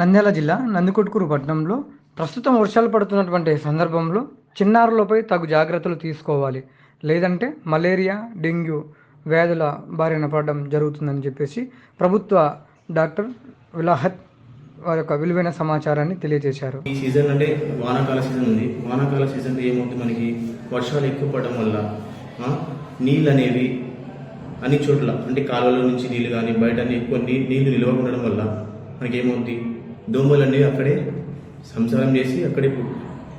నంద్యాల జిల్లా నందికొట్కూరు పట్టణంలో ప్రస్తుతం వర్షాలు పడుతున్నటువంటి సందర్భంలో చిన్నారులపై తగు జాగ్రత్తలు తీసుకోవాలి. లేదంటే మలేరియా డెంగ్యూ వ్యాధుల బారిన పడడం జరుగుతుందని చెప్పేసి ప్రభుత్వ డాక్టర్ విలాహత్ వారి యొక్క విలువైన సమాచారాన్ని తెలియజేశారు. ఈ సీజన్ అంటే వానాకాల సీజన్ ఉంది. వానాకాల సీజన్ ఏమవుతుంది మనకి? వర్షాలు ఎక్కువ పడడం వల్ల నీళ్ళు అనేవి అన్ని చోట్ల అంటే కాలువల నుంచి నీళ్ళు కానీ బయట ఎక్కువ నీళ్ళు నిల్వ ఉండడం వల్ల మనకి ఏమవుతుంది దోమలు అనేవి అక్కడే సంసారం చేసి అక్కడే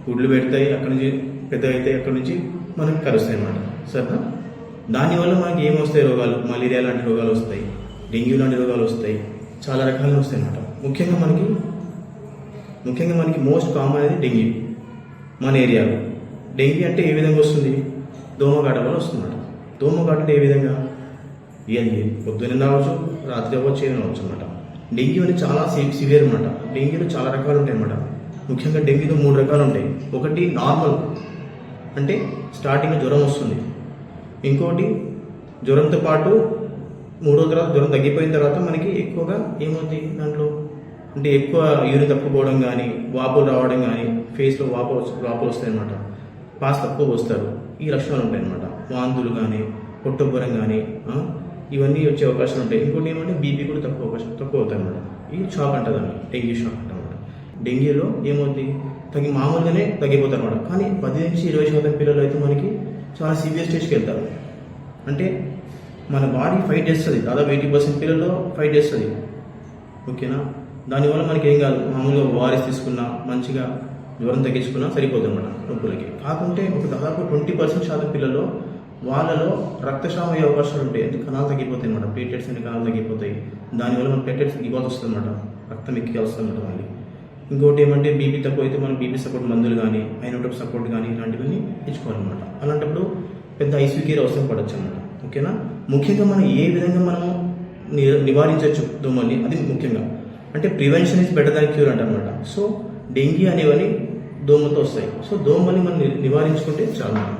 గుడ్లు పెడతాయి అక్కడ నుంచి పెద్ద అయితే అక్కడ నుంచి మనకి కరుస్తాయి అన్నమాట. సరేనా? దానివల్ల మనకి ఏమొస్తాయి రోగాలు? మలేరియా లాంటి రోగాలు వస్తాయి డెంగ్యూ లాంటి రోగాలు వస్తాయి చాలా రకాలు వస్తాయి అన్నమాట. ముఖ్యంగా మనకి ముఖ్యంగా మనకి మోస్ట్ కామన్ అనేది డెంగ్యూ మన ఏరియాలో డెంగ్యూ అంటే ఏ విధంగా వస్తుంది? దోమగాట వల్ల వస్తుందన్నమాట దోమగాట అంటే ఏ విధంగా? ఇది పొద్దున్న రావచ్చు రాత్రి అవ్వచ్చు ఏమైనా రావచ్చు అన్నమాట. డెంగ్యూ అనేది చాలా సివియర్ అనమాట డెంగ్యూలో చాలా రకాలు ఉంటాయి అన్నమాట. ముఖ్యంగా డెంగ్యూలో మూడు రకాలు ఉంటాయి. ఒకటి నార్మల్ అంటే స్టార్టింగ్ జ్వరం వస్తుంది. ఇంకోటి జ్వరంతో పాటు మూడో తర్వాత జ్వరం తగ్గిపోయిన తర్వాత మనకి ఎక్కువగా ఏమవుతుంది దాంట్లో? అంటే ఎక్కువ యూరిన్ తప్పుకోవడం కానీ వాపులు రావడం కానీ ఫేస్లో వాపు వాపులు వస్తాయి అనమాట పాస్ తక్కువ వస్తారు ఈ లక్షణాలు ఉంటాయి అనమాట వాంతులు కానీ పొట్టబ్బరం కానీ ఇవన్నీ వచ్చే అవకాశాలు ఉంటాయి. ఇంకోటి ఏమంటే బీపీ కూడా తక్కువ అవకాశం తక్కువ అవుతాయి అన్నమాట. ఈ షాక్ అంటదండి డెంగ్యూ షాక్ అంటారు డెంగ్యూలో ఏమవుతుంది తగ్గి మామూలుగానే తగ్గిపోతారు అనమాట కానీ పది నుంచి ఇరవై శాతం పిల్లలు అయితే మనకి చాలా సీరియస్ స్టేజ్కి వెళ్తారు. అంటే మన బాడీ ఫైట్ చేస్తుంది. దాదాపు ఎయిటీ పర్సెంట్ పిల్లల్లో ఫైట్ చేస్తుంది. ఓకేనా? దానివల్ల మనకి ఏం కాదు. మామూలుగా వారిస్ తీసుకున్నా మంచిగా జ్వరం తగ్గించుకున్నా సరిపోతుంది అనమాట నొప్పులకి. కాకుంటే ఒక దాదాపు ట్వంటీ పర్సెంట్ శాతం పిల్లల్లో వాళ్ళలో రక్తస్రావం అయ్యే అవకాశాలు ఉంటాయి. అంటే కణాలు తగ్గిపోతాయి అనమాట ప్లేటెట్స్ అనే కణాలు తగ్గిపోతాయి. దానివల్ల మన ప్లేటెట్స్ ఇవ్వాల్సి వస్తుంది అనమాట రక్తం ఎక్కి వస్తుంది అనమాట మళ్ళీ. ఇంకోటి ఏమంటే బీపీ తక్కువ అయితే మనం బీపీ సపోర్ట్ మందులు కానీ ఐనోటప్ సపోర్ట్ కానీ ఇలాంటివన్నీ ఇచ్చుకోవాలన్నమాట అలాంటప్పుడు పెద్ద ఐసీయూ కేర్ అవసరం పడవచ్చు అనమాట ఓకేనా? ముఖ్యంగా మనం ఏ విధంగా మనము ని- నివారించవచ్చు దోమల్ని? అది ముఖ్యంగా. అంటే prevention is better than cure అంటారనమాట సో డెంగీ అనేవన్నీ దోమలతో వస్తాయి. సో దోమల్ని మనం ని- నివారించుకుంటే చాలా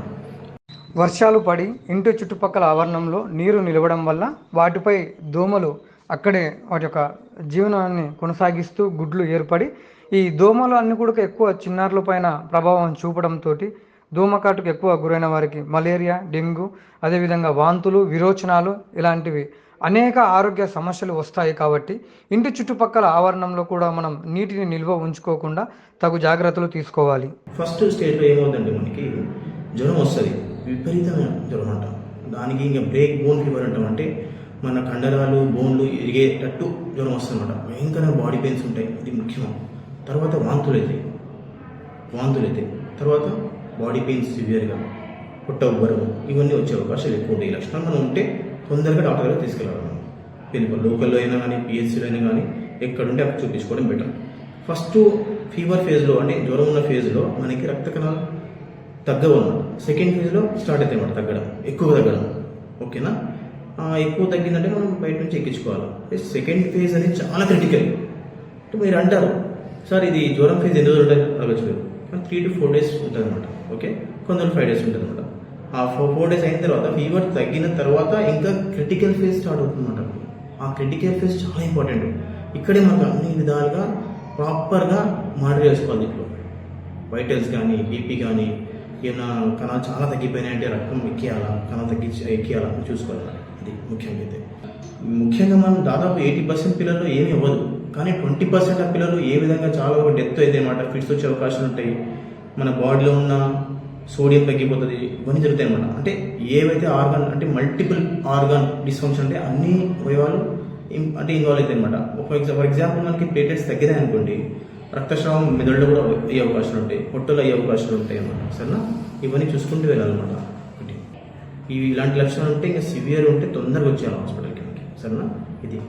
వర్షాలు పడి ఇంటి చుట్టుపక్కల ఆవరణంలో నీరు నిలవడం వల్ల వాటిపై దోమలు అక్కడే వాటి యొక్క జీవనాన్ని కొనసాగిస్తూ గుడ్లు ఏర్పడి ఈ దోమలు అన్ని కూడా ఎక్కువ చిన్నారుల పైన ప్రభావం చూపడంతో దోమకాటుకు ఎక్కువ గురైన వారికి మలేరియా డెంగ్యూ అదేవిధంగా వాంతులు విరోచనాలు ఇలాంటివి అనేక ఆరోగ్య సమస్యలు వస్తాయి కాబట్టి ఇంటి చుట్టుపక్కల ఆవరణంలో కూడా మనం నీటిని నిల్వ ఉంచుకోకుండా తగు జాగ్రత్తలు తీసుకోవాలి. ఫస్ట్ స్టేజ్లో ఏమవుతుందంటే మనకి? జ్వరం వస్తుంది. విపరీతమైన జ్వరం అంట దానికి ఇంకా బ్రేక్ బోన్ ఫీవర్ అంటాం అంటే మన కండరాలు బోన్లు ఎరిగేటట్టు జ్వరం వస్తుంది అనమాట బాడీ పెయిన్స్ ఉంటాయి. ఇది ముఖ్యం. తర్వాత వాంతులు అవుతాయి వాంతులు అవుతాయి తర్వాత బాడీ పెయిన్స్ సివియర్గా పొట్ట ఉబ్బరం. ఇవన్నీ వచ్చే అవకాశాలు ఎక్కువ ఉంటాయి. ఈ లక్షణాలు మనం ఉంటే తొందరగా డాక్టర్ దగ్గర తీసుకెళ్ళాలి మనం లోకల్లో అయినా కానీ పిహెచ్సిలో అయినా కానీ ఎక్కడుంటే అక్కడ చూపించుకోవడం బెటర్ ఫస్ట్ ఫీవర్ ఫేజ్లో అంటే జ్వరం ఉన్న ఫేజ్లో మనకి రక్త కణాలు తగ్గవు అనమాట సెకండ్ ఫేజ్లో స్టార్ట్ అవుతాయి అన్నమాట తగ్గడం. ఎక్కువ తగ్గడం. ఓకేనా? ఎక్కువ తగ్గిందంటే మనం బయట నుంచి ఎక్కించుకోవాలి. సెకండ్ ఫేజ్ అనేది చాలా క్రిటికల్ అంటే మీరు అంటారు సార్ ఇది జ్వరం ఫేజ్ ఎన్ని రోజులు అడగచ్చు మీరు త్రీ టు ఫోర్ డేస్ ఉంటుంది అనమాట ఓకే? కొందరు ఫైవ్ డేస్ ఉంటుంది అనమాట ఆ ఫోర్ ఫోర్ డేస్ అయిన తర్వాత ఫీవర్ తగ్గిన తర్వాత ఇంకా క్రిటికల్ ఫేజ్ స్టార్ట్ అవుతుంది అనమాట ఆ క్రిటికల్ ఫేజ్ చాలా ఇంపార్టెంట్ ఇక్కడే మనకు అన్ని విధాలుగా ప్రాపర్గా మానిటర్ చేసుకోవాలి దీంట్లో. వైటల్స్ కానీ బీపీ కానీ ఏమైనా కణ చాలా తగ్గిపోయినాయంటే రక్తం ఎక్కియాలా? కణ తగ్గించి ఎక్కియాలా? అని చూసుకోవాలి ఇది ముఖ్యంగా అయితే. ముఖ్యంగా మనం దాదాపు ఎయిటీ పర్సెంట్ పిల్లలు ఏమీ అవ్వదు. కానీ ట్వంటీ పర్సెంట్ ఆ పిల్లలు ఏ విధంగా చాలా ఒక డెత్ అయితే అనమాట ఫిట్స్ వచ్చే అవకాశాలు ఉంటాయి. మన బాడీలో ఉన్న సోడియం తగ్గిపోతుంది ఇవన్నీ జరుగుతాయి అనమాట అంటే ఏవైతే ఆర్గాన్ అంటే మల్టిపుల్ ఆర్గాన్ డిస్ఫంక్షన్ అంటే అన్ని అవయవాలు అంటే ఇన్వాల్వ్ అవుతాయి అనమాట ఒక ఫర్ ఎగ్జాంపుల్ మనకి ప్లేటెట్స్ తగ్గినాయి అనుకోండి రక్తస్రావం మెదడులో కూడా అయ్యే అవకాశాలు ఉంటాయి పొట్టలు అయ్యే అవకాశాలు ఉంటాయి అన్నమాట. సరేనా? ఇవన్నీ చూసుకుంటూ వెళ్ళాలన్నమాట. ఒకటి. ఇవి ఇలాంటి లక్షణాలు ఉంటే ఇంకా సివియర్ ఉంటే తొందరగా వచ్చేయాలి హాస్పిటల్కి సరేనా? ఇది.